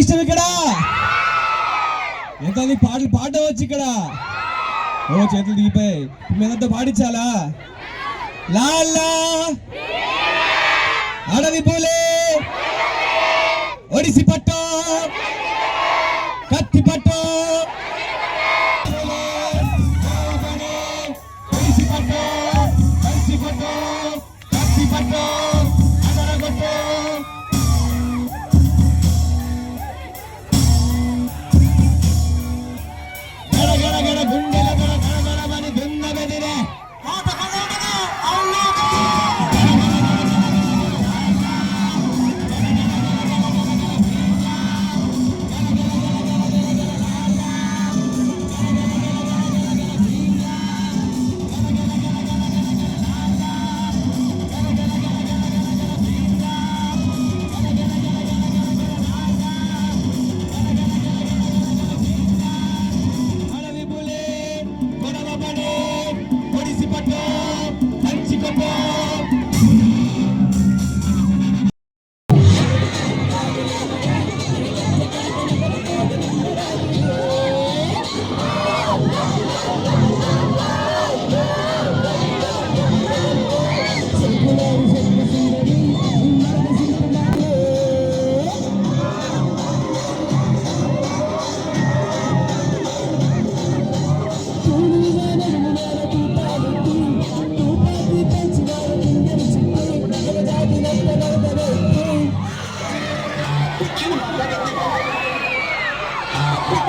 ఇష్టం ఇక్కడ? ఎంత నీకు పాటలు పాడవచ్చు వచ్చి ఇక్కడ? ఓ చేతులు దిగిపోయాయి. మీరంతా పాడించాలా? లాలా అడవి పూలే. ఒడిసి పట్టు.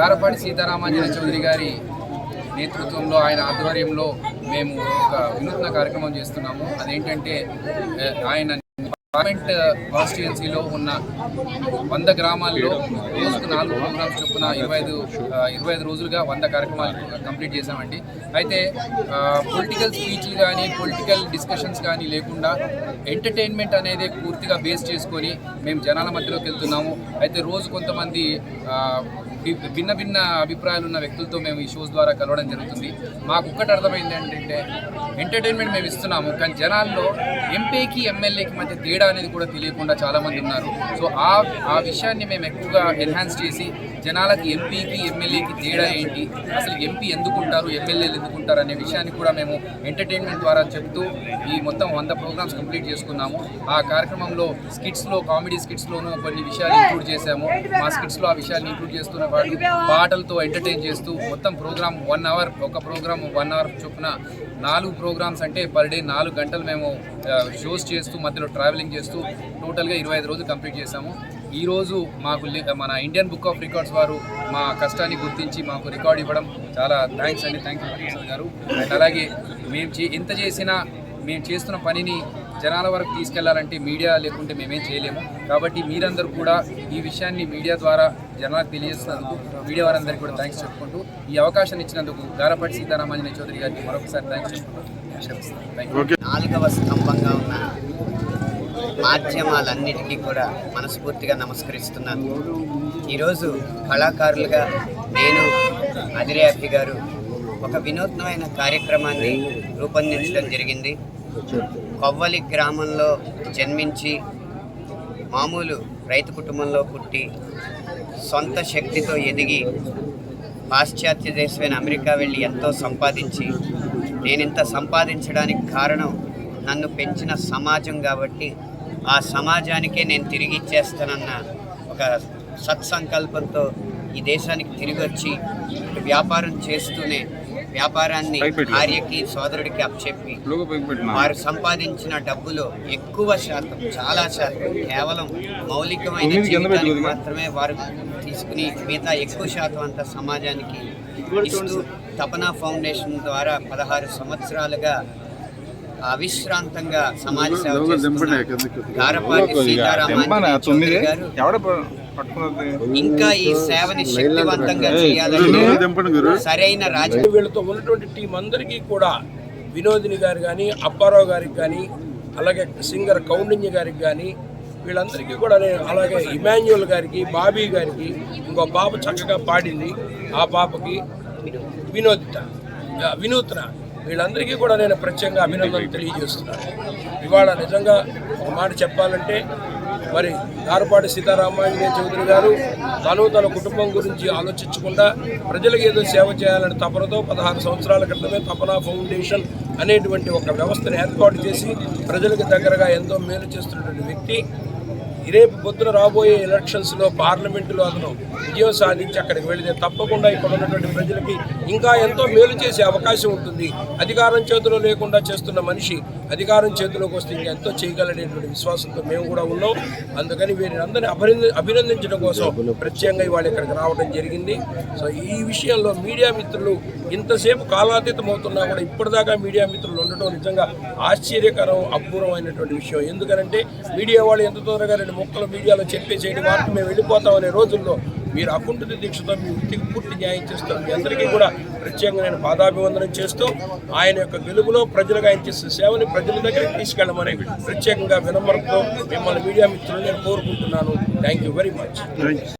గారపాటి సీతారామాంజన చౌదరి గారి నేతృత్వంలో ఆయన ఆధ్వర్యంలో మేము ఒక వినూత్న కార్యక్రమం చేస్తున్నాము. అదేంటంటే ఆయన పార్లమెంట్ కాన్స్టిట్యుయెన్సీలో ఉన్న వంద గ్రామాల్లో రోజుకు నాలుగు ప్రోగ్రామ్స్ చొప్పున ఇరవై ఐదు ఇరవై ఐదు రోజులుగా వంద కార్యక్రమాలు కంప్లీట్ చేశామండి. అయితే పొలిటికల్ స్పీచ్లు కానీ పొలిటికల్ డిస్కషన్స్ కానీ లేకుండా ఎంటర్టైన్మెంట్ అనేది పూర్తిగా బేస్ చేసుకొని మేము జనాల మధ్యలోకి వెళ్తున్నాము. అయితే రోజు కొంతమంది భిన్న భిన్న అభిప్రాయాలు ఉన్న వ్యక్తులతో మేము ఈ షోస్ ద్వారా కలవడం జరుగుతుంది. మాకు ఒక్కటి అర్థమైంది ఏంటంటే ఎంటర్టైన్మెంట్ మేము ఇస్తున్నాము కానీ జనాల్లో ఎంపీకి ఎమ్మెల్యేకి మధ్య తేడా అనేది కూడా తెలియకుండా చాలామంది ఉన్నారు. సో ఆ ఆ విషయాన్ని మేము ఎక్కువగా ఎన్హాన్స్ చేసి జనాలకి ఎంపీకి ఎమ్మెల్యేకి తేడా ఏంటి అసలు ఎంపీ ఎందుకుంటారు ఎమ్మెల్యేలు ఎందుకుంటారు అనే విషయాన్ని కూడా మేము ఎంటర్టైన్మెంట్ ద్వారా చెప్తూ ఈ మొత్తం వంద ప్రోగ్రామ్స్ కంప్లీట్ చేసుకున్నాము. ఆ కార్యక్రమంలో స్కిట్స్లో కామెడీ స్కిట్స్లోనూ కొన్ని విషయాలు ఇంక్లూడ్ చేశాము. మా స్కిట్స్లో ఆ విషయాన్ని ఇంక్లూడ్ చేస్తున్న పాటలతో ఎంటర్టైన్ చేస్తూ మొత్తం ప్రోగ్రామ్ వన్ అవర్ ఒక ప్రోగ్రామ్ వన్ అవర్ చొప్పున నాలుగు ప్రోగ్రామ్స్ అంటే పర్ డే నాలుగు గంటలు మేము షోస్ చేస్తూ మధ్యలో ట్రావెలింగ్ చేస్తూ టోటల్గా ఇరవై ఐదు రోజులు కంప్లీట్ చేశాము. ఈ రోజు మాకు మన ఇండియన్ బుక్ ఆఫ్ రికార్డ్స్ వారు మా కష్టాన్ని గుర్తించి మాకు రికార్డ్ ఇవ్వడం చాలా థ్యాంక్స్ అండి. థ్యాంక్ యూ గారు. అండ్ అలాగే మేము చే- ఎంత చేసినా మేము చేస్తున్న పనిని జనాల వరకు తీసుకెళ్ళాలంటే మీడియా లేకుంటే మేమేం చేయలేము. కాబట్టి మీరందరూ కూడా ఈ విషయాన్ని మీడియా ద్వారా జనాలకు తెలియజేస్తున్నందుకు మీడియా వారందరికీ కూడా థ్యాంక్స్ చెప్పుకుంటూ ఈ అవకాశాన్ని ఇచ్చినందుకు గారపాటి సీతారామాంజనే చౌదరి గారికి మరొకసారి థ్యాంక్స్ చెప్పుకుంటూ నాలుగవ స్తంభంగా ఉన్న మాధ్యమాలన్నిటికీ కూడా మనస్ఫూర్తిగా నమస్కరిస్తున్నాను. ఈరోజు కళాకారులుగా నేను అదిరే అభి గారు ఒక వినూత్నమైన కార్యక్రమాన్ని రూపొందించడం జరిగింది. కొవ్వలి గ్రామంలో జన్మించి మామూలు రైతు కుటుంబంలో పుట్టి సొంత శక్తితో ఎదిగి పాశ్చాత్య దేశమైన అమెరికా వెళ్ళి ఎంతో సంపాదించి నేను ఇంత సంపాదించడానికి కారణం నన్ను పెంచిన సమాజం కాబట్టి ఆ సమాజానికే నేను తిరిగి ఇచ్చేస్తానన్న ఒక సత్సంకల్పంతో ఈ దేశానికి తిరిగి వచ్చి వ్యాపారం చేస్తూనే వ్యాపారాన్ని భార్యకి సోదరుడికి అప్పచెప్పి వారు సంపాదించిన డబ్బులో ఎక్కువ శాతం చాలా శాతం కేవలం మౌలికమైన జీవితానికి మాత్రమే వారు తీసుకుని మిగతా ఎక్కువ శాతం అంతా సమాజానికి ఇస్తూ తపనా ఫౌండేషన్ ద్వారా పదహారు సంవత్సరాలుగా అవిశ్రాంతంగా సమాజ సేవ గారపాటి సీతారామాంజనేయ గారు ఇంకా ఈ సేవని శక్తివంతంగా చేయాలంటే సరైన రాజకీయ వీళ్ళతో ఉన్నటువంటి టీం అందరికీ కూడా వినోదిని గారు కానీ అప్పారావు గారికి కానీ అలాగే సింగర్ కౌండిన్య గారికి కానీ వీళ్ళందరికీ కూడా నేను అలాగే ఇమాన్యువల్ గారికి బాబీ గారికి ఇంకో పాప చక్కగా పాడింది. ఆ పాపకి వినోదిత వినూత్న వీళ్ళందరికీ కూడా నేను ప్రత్యేకంగా అభినందనలు తెలియజేస్తున్నాను. ఇవాళ నిజంగా ఒక మాట చెప్పాలంటే మరి దారుపాటి సీతారామాంజనేయ చౌదరి గారు తను తన కుటుంబం గురించి ఆలోచించకుండా ప్రజలకు ఏదో సేవ చేయాలని తపనతో పదహారు సంవత్సరాల క్రితమే తపన ఫౌండేషన్ అనేటువంటి ఒక వ్యవస్థను ఏర్పాటు చేసి ప్రజలకు దగ్గరగా ఎంతో మేలు చేస్తున్నటువంటి వ్యక్తి. రేపు పొద్దున రాబోయే ఎలక్షన్స్లో పార్లమెంటులో అతను విజయం సాధించి అక్కడికి వెళితే తప్పకుండా ఇక్కడ ఉన్నటువంటి ప్రజలకి ఇంకా ఎంతో మేలు చేసే అవకాశం ఉంటుంది. అధికారం చేతిలో లేకుండా చేస్తున్న మనిషి అధికారం చేతిలోకి వస్తే ఇంకా ఎంతో చేయగలనేటువంటి విశ్వాసంతో మేము కూడా ఉన్నాం. అందుకని వీరిని అందరినీ అభినంద అభినందించడం కోసం ప్రత్యేకంగా ఇవాళ ఇక్కడికి రావడం జరిగింది. సో ఈ విషయంలో మీడియా మిత్రులు ఇంతసేపు కాలాతీతం అవుతున్నా కూడా ఇప్పటిదాకా మీడియా మిత్రులు ఉండటం నిజంగా ఆశ్చర్యకరం అపూర్వమైనటువంటి విషయం. ఎందుకంటే మీడియా వాళ్ళు ఎంత త్వరగా రెండు మొక్కలు మీడియాలో చెప్పేసేయండి వాటికి మేము వెళ్ళిపోతామనే రోజుల్లో మీరు అకుంఠిత దీక్షతో మీ వృత్తికి పూర్తి న్యాయం చేస్తారు. మీ అందరికీ కూడా ప్రత్యేకంగా నేను పాదాభివందనం చేస్తూ ఆయన యొక్క గెలుపులో ప్రజలకు ఆయన చేసిన సేవని ప్రజల దగ్గరికి తీసుకెళ్ళమని ప్రత్యేకంగా వినమ్రతతో మిమ్మల్ని మీడియా మిత్రులు నేను కోరుకుంటున్నాను. Thank you very much